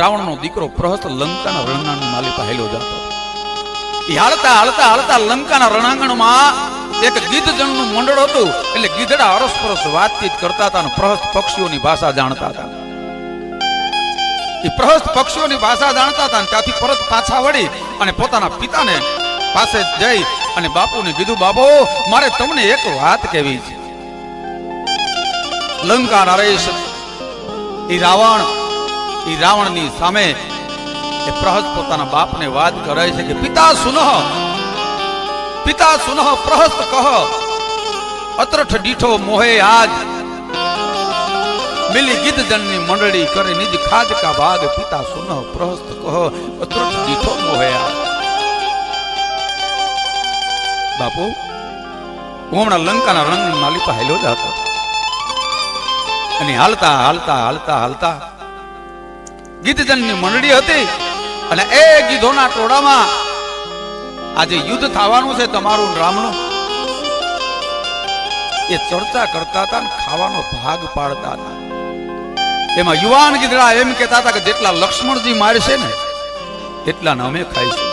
રાવણનો દીકરો પ્રહસ્ત લંકાના રણાંગણ માલિકા હેલો જતો. હાલતા હાલતા હાલતા લંકાના રણાંગણમાં એક ગીધજણનું મંડળ હતું. એટલે ગીધડા અરસપરસ વાતચીત કરતા હતા અને પ્રહસ્ત પક્ષીઓની ભાષા જાણતા હતા. એ પ્રહસ્ત પક્ષીઓની ભાષા જાણતા હતા ત્યાંથી પરત પાછા વળી અને પોતાના પિતાને પાસે જઈ અને બાપુને કીધું બાપુ મારે તમને એક વાત કહેવી છે. લંકા નરેશ એ રાવણ એ રાવણની સામે એ પ્રહસ્ત પોતાના બાપને વાત કરે છે કે, પિતા સુનહ પિતા સુનહ, પ્રહસ્ત કહ, અતરઠ દીઠો મોહે આજ. મિલી ગીત જનની મંડળી કરે નિજ ખાદ કા ભાગ, પિતા સુનહ, પ્રહસ્ત કહ, અતરઠ દીઠો મોહે આજ. બાપુ, હું લંકાના રંગ માલિકા હેલો જ હતો. અને હાલતા હાલતા હાલતા હાલતા ગીતજનની મંડળી હતી અને એ ગીધોના ટોળામાં આજે યુદ્ધ થવાનું છે તમારું રામનું. એ ચર્ચા કરતા હતા ખાવાનો ભાગ પાડતા હતા. એમાં યુવાન ગીધડા એમ કહેતા હતા કે જેટલા લક્ષ્મણજી મારશે ને, એટલાને અમે ખાઈશું.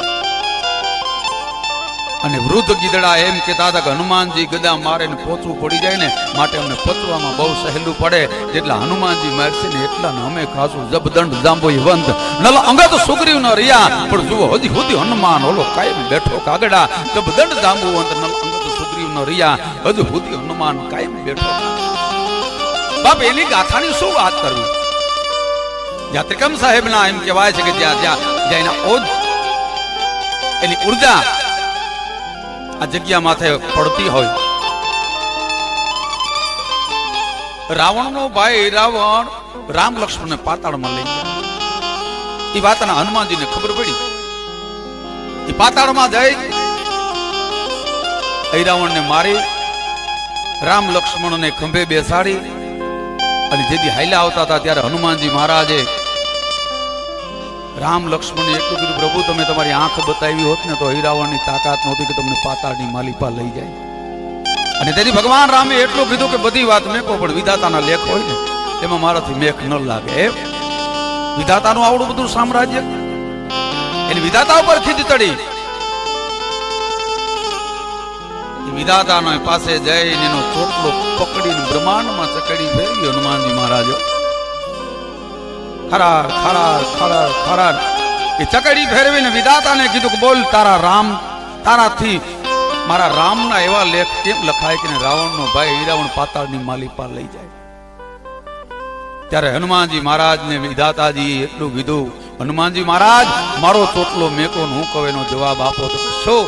અને વૃદ્ધ ગીદડા એમ કહેતા હતા હનુમાનજી ગદા મારે પોચવું પડી જાય ને, માટે અમને પચવામાં બહુ સહેલું પડે. જેટલા હનુમાનજી મારશે ને એટલા ને અમે ખાસું જબદંડ જાંબો વંત નલ અંગત સુગ્રીવ ન રહ્યા. પણ જુઓ, હજી સુધી હનુમાન ઓલો કાયમ બેઠો કાગડા. જબદંડ જાંબુ વંત નલ અંગત સુગ્રીવ ન રહ્યા. હજુ સુધી હનુમાન કાયમ બેઠો બાપ, એની ગાથાની શું વાત કરવી? જ્યાં ત્રિકમ સાહેબના એમ કહેવાય છે કે જ્યાં જ્યાં જ્યાં એના ઓજ, એની ઊર્જા આ જગ્યા માથે પડતી હોય. રાવણનો ભાઈ રાવણ રામ લક્ષ્મણને પાતાળમાં લઈ ગયા. એ વાતના હનુમાનજીને ખબર પડી. એ પાતાળમાં જઈ ઐરાવણને મારી રામ લક્ષ્મણને ખંભે બેસાડી અને જેથી હાઈલા આવતા હતા ત્યારે હનુમાનજી મહારાજે રામ લક્ષ્મણ એટલું કીધું, પ્રભુ, તમે તમારી આંખ બતાવી હોત ને તો હીરાવણની તાકાત નહોતી કે તમને પાતાળની માલિપા લઈ જાય. અને તેથી ભગવાન રામે એટલું કીધું કે બધી વાત મેકો, પણ વિધાતાના લેખ હોય ને, એમાં મારાથી મેખ ન લાગે. વિધાતાનું આવડું બધું સામ્રાજ્ય? એની વિધાતા ઉપર ખીજ એ વિધાતાનો પાસે જઈને એનો ચોટલો પકડીને બ્રહ્માંડમાં ચકડી ફેરવી હનુમાનજી મહારાજો. ખરાર ખરાર ખરાર ખરાર એ ચકડી ફેરવીને વિધાતાને કીધું કે બોલ તારા રામ તારાથી મારા રામના એવા લેખ કેમ લખાય કે રાવણનો ભાઈ હીરાવણ પાતાળની માલિપા લઈ જાય ત્યારે હનુમાનજી મહારાજને વિધાતાજી એટલું કીધું, હનુમાનજી મહારાજ મારો ચોટલો મેકો હું કહું એનો જવાબ આપો તો શું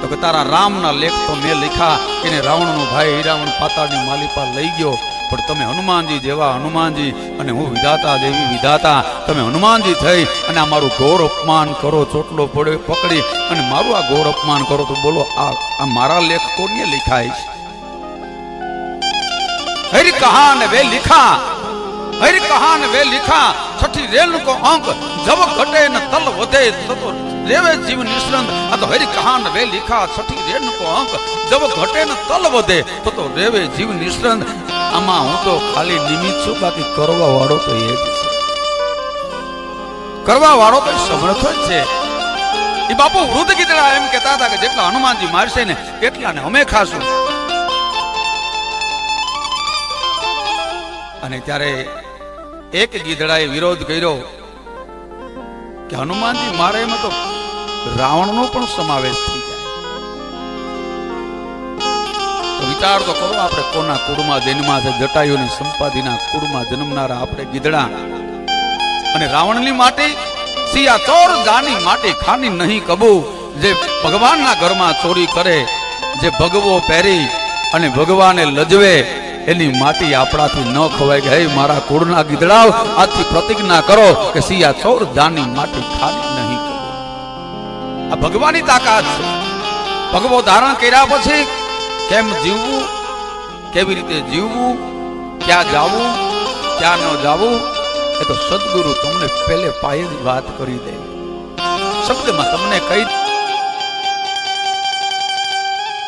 તો કે તારા રામના લેખ તો મેં લખ્યા એને રાવણનો ભાઈ હીરાવણ પાતાળની માલિપા લઈ ગયો પણ તમે હનુમાનજી જેવા હનુમાનજી અને હું વિધાતા દેવી વિધાતા. તમે હનુમાનજી થઈ અને આ મારું ઘોર અપમાન કરો, ચોટલો પડે પકડી અને મારું આ ઘોર અપમાન કરો, તો બોલો, આ આ મારા લેખ કોને લખાય છે? હરિ કહા ને વે લિખા, હરિ કહા ને વે લિખા, છઠ્ઠી રેલ કો અંક જબ ઘટે ને તલ વધે તતો રેવે જીવ નિષ્રંદ આ તો હરિ કહા ને વે લિખા, છઠ્ઠી રેલ કો અંક જબ ઘટે ને તલ વધે તતો રેવે જીવ નિષ્રંદ આમાં હું તો ખાલી નિમિત્ત છું, બાકી કરવા વાળો તો એ જ છે. કરવા વાળો તો સમર્થ જ છે. એ બાપુ વૃદ્ધ ગીતડા એમ કહેતા હતા કે જેટલા હનુમાનજી મારશે ને એટલાને અમે ખાશું. અને ત્યારે એક ગીધડાએ વિરોધ કર્યો કે હનુમાનજી મારે એમાં તો રાવણનો પણ સમાવેશ વિચાર તો કરો આપણે કોના કુળમાં જન્મા છે, જટાયુની સંપાદીના કુળમાં જન્મનારા આપણે ગીધડા. અને રાવણની માટે, સિયા ચોર, જાની માટે, ખાની નહીં કબૂ, જે ભગવાનના ઘરમાં ચોરી કરે, જે ભગવો પહેરી અને ભગવાને લજવે, એની માટી આપણાથી ન ખવાય કે, હે મારા કુળના ગીધડાઓ, આજથી પ્રતિજ્ઞા કરો કે સિયા ચોર, જાની માટી, ખાની નહીં કબૂ. આ ભગવાનની તાકાત છે. ભગવો ધારણ કર્યા પછી કેમ જીવવું? કેવી રીતે જીવવું? ક્યાં જાવું? ક્યાં ન જાવું? એ તો સદગુરુ તમને પહેલે પાયે જ વાત કરી દે. શબ્દમાં તમને કહી